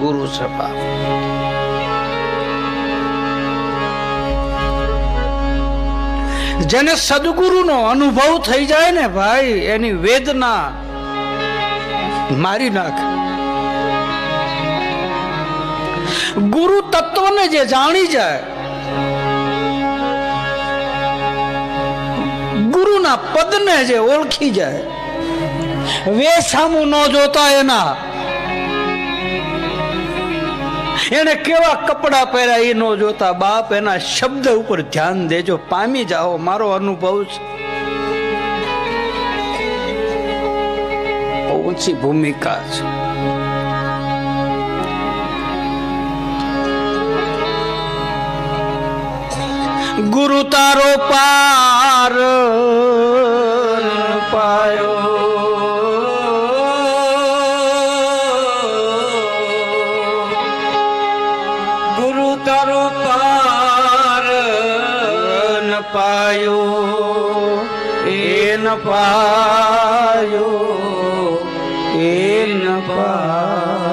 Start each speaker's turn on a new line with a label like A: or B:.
A: ગુરુ સભા. જેને સદગુરુનો અનુભવ થઈ જાય ને ભાઈ, એની વેદના મારી નાખ. ગુરુ તત્વને જે જાણી જાય, ગુરુના પદને જે ઓળખી જાય, વેસામું ન જોતા એના. એને કેવા કપડા પહેર્યા એ ન જોતા બાપ એના શબ્દ ઉપર ધ્યાન દેજો, પામી જાઓ, મારો અનુભવ છે. ઊંચી ભૂમિકા છે. ગુરુ તારો પાર તારો પાર ન પાયો એ ન પાયો એ ન પાયો.